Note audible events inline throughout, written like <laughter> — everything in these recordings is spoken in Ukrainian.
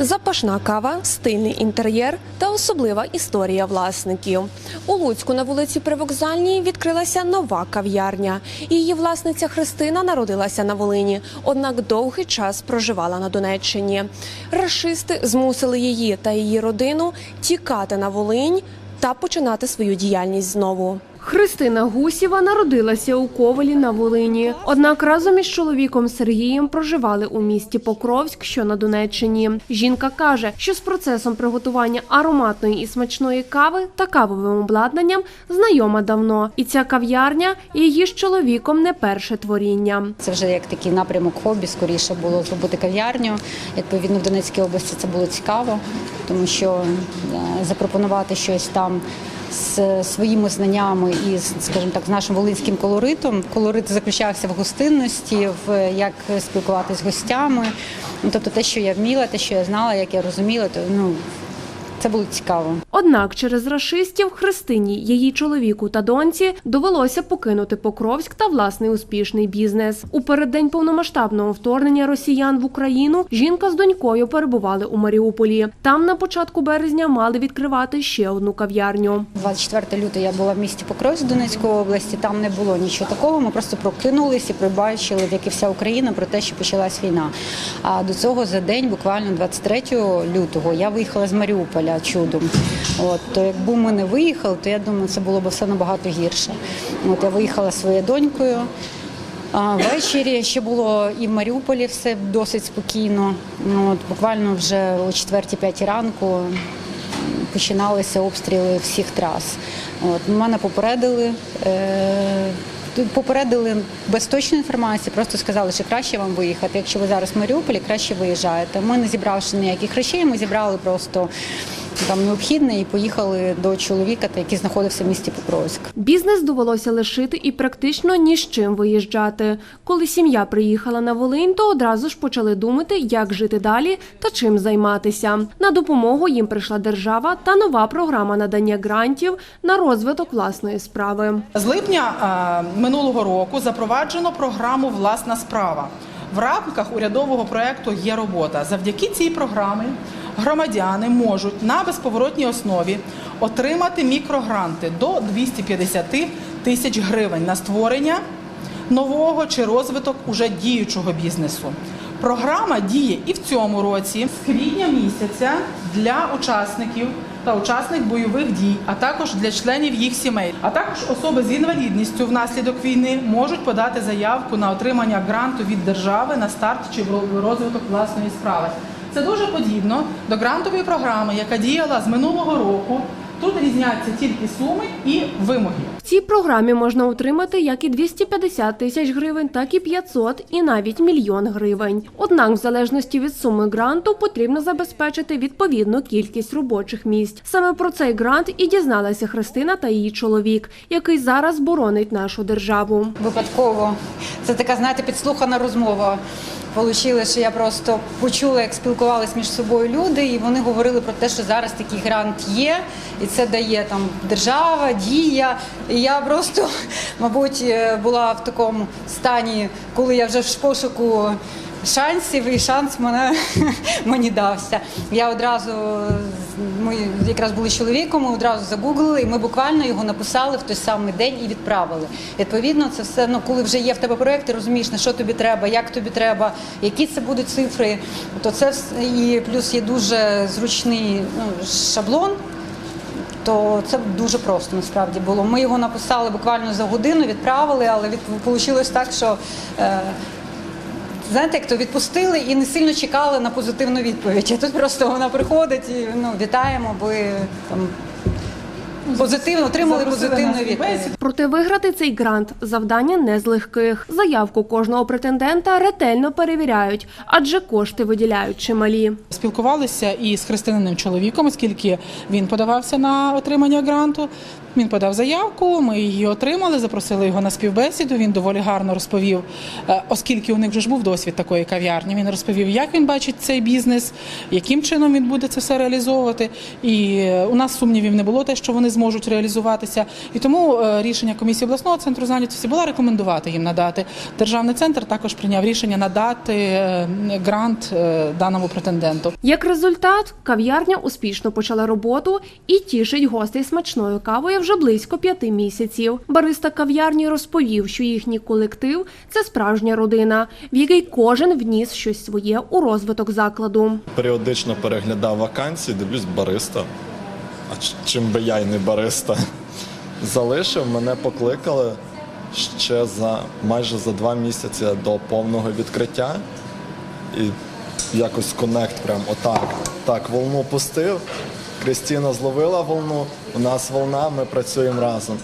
Запашна кава, стильний інтер'єр та особлива історія власників. У Луцьку на вулиці Привокзальній відкрилася нова кав'ярня. Її власниця Христина народилася на Волині, однак довгий час проживала на Донеччині. Рашисти змусили її та її родину тікати на Волинь та починати свою діяльність знову. Христина Гусєва народилася у Ковелі на Волині. Однак разом із чоловіком Сергієм проживали у місті Покровськ, що на Донеччині. Жінка каже, що з процесом приготування ароматної і смачної кави та кавовим обладнанням знайома давно. І ця кав'ярня її з чоловіком не перше творіння. Це вже як такий напрямок хобі, скоріше було зробити кав'ярню. Відповідно, в Донецькій області це було цікаво, тому що е, запропонувати щось там з своїми знаннями і, скажімо так, з нашим волинським колоритом. Колорит заключався в гостинності, в як спілкуватися з гостями. Ну, тобто те, що я вміла, те, що я знала, як я розуміла, то ну це було цікаво. Однак через рашистів Христині, її чоловіку та доньці довелося покинути Покровськ та власний успішний бізнес. У переддень повномасштабного вторгнення росіян в Україну жінка з донькою перебували у Маріуполі. Там на початку березня мали відкривати ще одну кав'ярню. 24 лютого я була в місті Покровськ Донецької області. Там не було нічого такого. Ми просто прокинулися і прибачили, як і вся Україна, про те, що почалась війна. А до цього за день, буквально 23 лютого, я виїхала з Маріуполя чудом. От то якби ми не виїхали, то я думаю, це було б все набагато гірше. От я виїхала своєю донькою. А ввечері ще було і в Маріуполі все досить спокійно. Ну, от, буквально вже о 4-5 ранку починалися обстріли всіх трас. От, мене попередили. Е- Попередили без точної інформації, просто сказали, що краще вам виїхати. Якщо ви зараз в Маріуполі, краще виїжджаєте. Ми не зібравши ніяких речей, ми зібрали просто там необхідне і поїхали до чоловіка, який знаходився в місті Покровськ. Бізнес довелося лишити і практично ні з чим виїжджати. Коли сім'я приїхала на Волинь, то одразу ж почали думати, як жити далі та чим займатися. На допомогу їм прийшла держава та нова програма надання грантів на розвиток власної справи. З липня минулого року запроваджено програму Власна справа. В рамках урядового проекту є робота. Завдяки цій програмі громадяни можуть на безповоротній основі отримати мікрогранти до 250 тисяч гривень на створення нового чи розвиток уже діючого бізнесу. Програма діє і в цьому році з квітня місяця для учасників та учасник бойових дій, а також для членів їх сімей. А також особи з інвалідністю внаслідок війни можуть подати заявку на отримання гранту від держави на старт чи розвиток власної справи. Це дуже подібно до грантової програми, яка діяла з минулого року. Тут різняться тільки суми і вимоги. В цій програмі можна отримати як і 250 тисяч гривень, так і 500 і навіть мільйон гривень. Однак, в залежності від суми гранту, потрібно забезпечити відповідну кількість робочих місць. Саме про цей грант і дізналася Христина та її чоловік, який зараз боронить нашу державу. Випадково це така, знаєте, підслухана розмова. Получили, що я просто почула, як спілкувалися між собою люди, і вони говорили про те, що зараз такий грант є, і це дає там держава, дія. І я просто, <laughs> мабуть, була в такому стані, коли я вже в пошуку шансів, і шанс мене <laughs> мені дався. Я одразу ми якраз були чоловіком, ми одразу загуглили, і ми буквально його написали в той самий день і відправили. Відповідно, це все ну коли вже є в тебе проєкт, ти розумієш, на що тобі треба, як тобі треба, які це будуть цифри. То це вс- і плюс є дуже зручний ну, шаблон. То це дуже просто насправді було. Ми його написали буквально за годину, відправили, але від вийшло так, що е, знаєте, як то відпустили і не сильно чекали на позитивну відповідь. А тут просто вона приходить і ну вітаємо, ви там позитивно отримали позитивну відповідь. Проте виграти цей грант завдання не з легких. Заявку кожного претендента ретельно перевіряють, адже кошти виділяють чималі. Спілкувалися і з християниним чоловіком, оскільки він подавався на отримання гранту. Він подав заявку, ми її отримали, запросили його на співбесіду. Він доволі гарно розповів, е, оскільки у них вже ж був досвід такої кав'ярні. Він розповів, як він бачить цей бізнес, яким чином він буде це все реалізовувати. І е, у нас сумнівів не було те, що вони зможуть реалізуватися. І тому е, рішення комісії обласного центру зайнятості було рекомендувати їм надати. Державний центр також прийняв рішення надати грант даному претенденту. Як результат, кав'ярня успішно почала роботу і тішить гостей смачною кавою вже близько п'яти місяців. Бариста кав'ярні розповів, що їхній колектив це справжня родина, в якій кожен вніс щось своє у розвиток закладу. Періодично переглядав вакансії, дивлюсь бариста. А чим би я й не бариста? <laughs> Залишив, мене покликали ще за майже за два місяці до повного відкриття. І якось коннект прям отак. Так, волну пустив. Крістіна зловила волну, у нас волна, ми працюємо разом.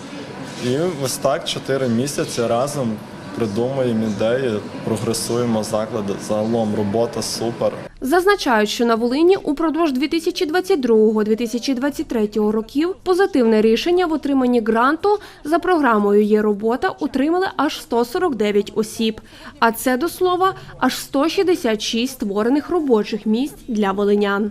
І ось так чотири місяці разом придумуємо ідеї, прогресуємо заклади. Загалом робота супер. Зазначають, що на Волині упродовж 2022-2023 років позитивне рішення в отриманні гранту за програмою «Є робота» отримали аж 149 осіб. А це, до слова, аж 166 створених робочих місць для волинян.